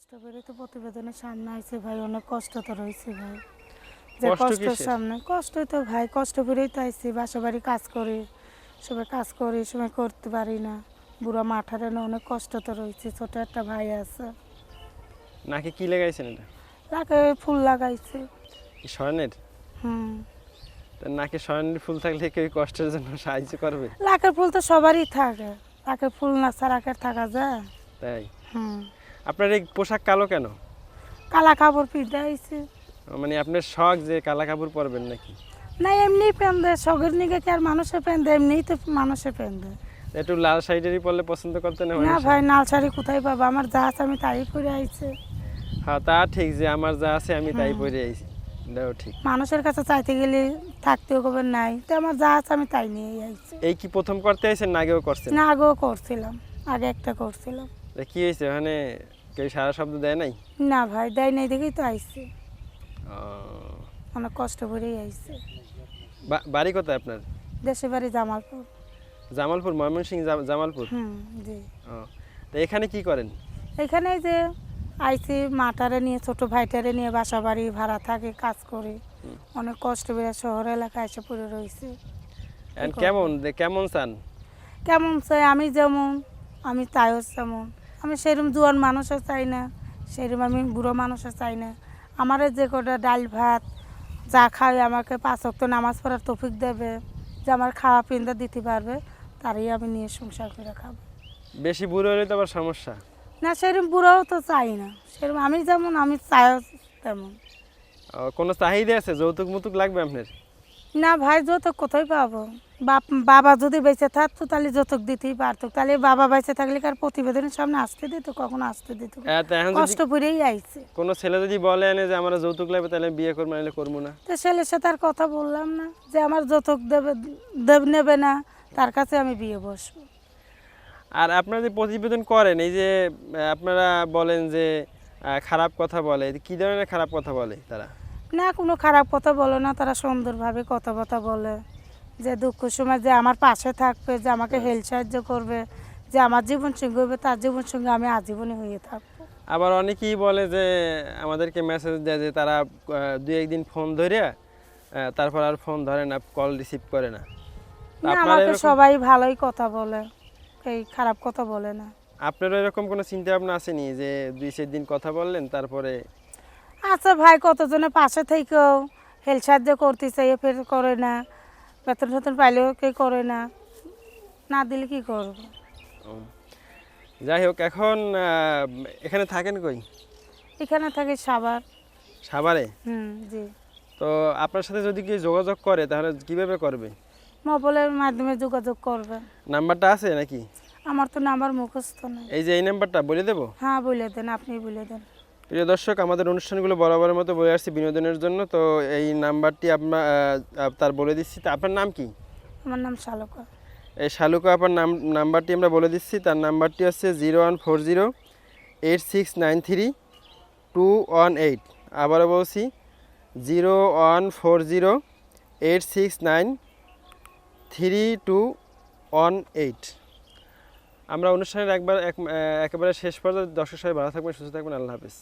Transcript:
কষ্ট করে তো প্রতিবেদনের সামনে আইছে ভাই অনেক কষ্ট তো রয়েছে ভাই। যে কষ্টের সামনে কষ্টই তো ভাই কষ্ট করেই তো আইছি বাসা বাড়ি কাজ করি সবাই কাজ করি সময় করতে পারি না। বুড়া মাঠারে না অনেক কষ্ট তো রয়েছে ছোট একটা ভাই আছে। নাকি কি লাগাইছেন এটা? তাকে ফুল লাগাইছে। স্বর্ণের? হুম। নাকি স্বর্ণের ফুল থাকলে কেউ কষ্টের জন্য সাহায্য করবে? লাখের ফুল তো সবারই থাকে লাখের ফুল না ছাড়া থাকা যায়। তাই? হুম। আপনার এই পোশাক কালো কেন? কালা কাপড় পিঁধে আইছে মানে আপনার শখ যে কালা কাপড় পরবেন নাকি? না এমনি পেন্দে শখের নিকে কি আর মানুষে পেন্দে এমনিই তো মানুষে পেন্দে একটু লাল শাড়িটারই পরলে পছন্দ করতে না না ভাই লাল শাড়ি কোথায় পাবো? আমার যা আছে আমি তাই পরে আইছে। হ্যাঁ তা ঠিক যে আমার যা আছে আমি তাই পরে আইছি। এটাও ঠিক। মানুষের কাছে চাইতে গেলে থাকতেও কবে নাই তো আমার যা আছে আমি তাই নিয়ে আইছি। এই কি প্রথম করতে আইছেন না আগেও করছেন? না আগেও করছিলাম। আগে একটা করছিলাম। কি হয়েছে? ওখানে কেউ সারা শব্দ দেয় নাই? না ভাই দেয় নাই দেখেই তো আইছি। ও, অনেক কষ্ট করেই আইছি। বা- বাড়ি কোথায় আপনার? দেশে বাড়ি জামালপুর। জামালপুর ময়মনসিংহ জামালপুর? হুম জি। ও এখানে কি করেন? এখানে যে আইছি মাটারে নিয়ে ছোট ভাইটারে নিয়ে বাসা বাড়ি ভাড়া থাকে কাজ করি। অনেক কষ্ট করে শহর এলাকায় এসে পড়ে রয়েছে। কেমন? কেমন চান? কেমন চাই? আমি যেমন আমি তাইও তেমন। আমি সেরকম জোয়ান মানুষও চাই না সেরকম আমি বুড়ো মানুষও চাই না। আমার যে কটা ডাল ভাত যা খাই আমাকে পাঁচ অক্ট নামাজ পড়ার তফিক দেবে যে আমার খাওয়া পিন্দা দিতে পারবে তারই আমি নিয়ে সংসার করে খাব। বেশি বুড়ো হলে তো আবার সমস্যা। না সেরকম বুড়োও তো চাই না। সেরকম আমি যেমন আমি চাইও তেমন। কোনো চাহিদা আছে? যৌতুক মুতুক লাগবে আপনার? না ভাই যৌতুক কোথায় পাবো? বাপ বাবা যদি বেঁচে থাকতো তাহলে যৌতুক দিতেই পারতো। তাহলে বাবা বেঁচে থাকলে কার প্রতিবেদনের সামনে আসতে দিত কখন আসতে দিত হ্যাঁ, কষ্ট করেই আইছে। কোনো ছেলে যদি বলে এনে যে আমার যৌতুক লাগবে তাহলে বিয়ে করব নাহলে করব না। তো ছেলের সাথে আর কথা বললাম না যে আমার যৌতুক দেবে দেব নেবে না তার কাছে আমি বিয়ে বসবো। আর আপনারা যে প্রতিবেদন করেন এই যে আপনারা বলেন যে খারাপ কথা বলে কি ধরনের খারাপ কথা বলে তারা? না কোনো খারাপ কথা বলে না তারা সুন্দরভাবে কথাবার্তা বলে। যে দুঃখ সময় যে আমার পাশে থাকবে যে আমাকে হেল্প সাহায্য করবে যে আমার জীবন সঙ্গী হবে তার জীবন সঙ্গে আমি আজীবনে হয়ে থাকব। আবার অনেকেই বলে যে আমাদেরকে মেসেজ দেয় যে তারা দুই একদিন ফোন ধরে তারপর আর ফোন ধরে না কল রিসিভ করে না। আমাকে সবাই ভালোই কথা বলে এই খারাপ কথা বলে না। আপনারও এরকম কোনো চিন্তা ভাবনা আসেনি যে দুই চার দিন কথা বললেন তারপরে আচ্ছা ভাই কতজনের পাশে থেকেও হেল্প সাহায্য করতে চাই ফের করে না। বেতন ফেতন পাইলেও কে করে না। না দিলে কি করব? যাই হোক এখন এখানে থাকেন কই? এখানে থাকে সাবার সাভারে? হুম জি। তো আপনার সাথে যদি কেউ যোগাযোগ করে তাহলে কীভাবে করবে? মোবাইলের মাধ্যমে যোগাযোগ করবে। নাম্বারটা আছে নাকি? আমার তো নাম্বার মুখস্থ নেই। এই যে এই নাম্বারটা বলে দেবো? হ্যাঁ বলে দেন আপনি বলে দেন। প্রিয় দর্শক আমাদের অনুষ্ঠানগুলো বরাবরের মতো বলে আসছি বিনোদনের জন্য। তো এই নাম্বারটি আপনার তার বলে দিচ্ছি। তা আপনার নাম কি? আমার নাম শালকা। এই শালুকা আপনার নাম নাম্বারটি আমরা বলে দিচ্ছি। তার নাম্বারটি হচ্ছে zero one four zero eight six nine three two one eight. আবারও বলছি zero one four zero eight six nine three two one eight. আমরা অনুষ্ঠানের একবার এক একেবারে শেষ পর্যন্ত দর্শক সবাই ভালো থাকবেন সুস্থ থাকবেন। আল্লাহ হাফিজ।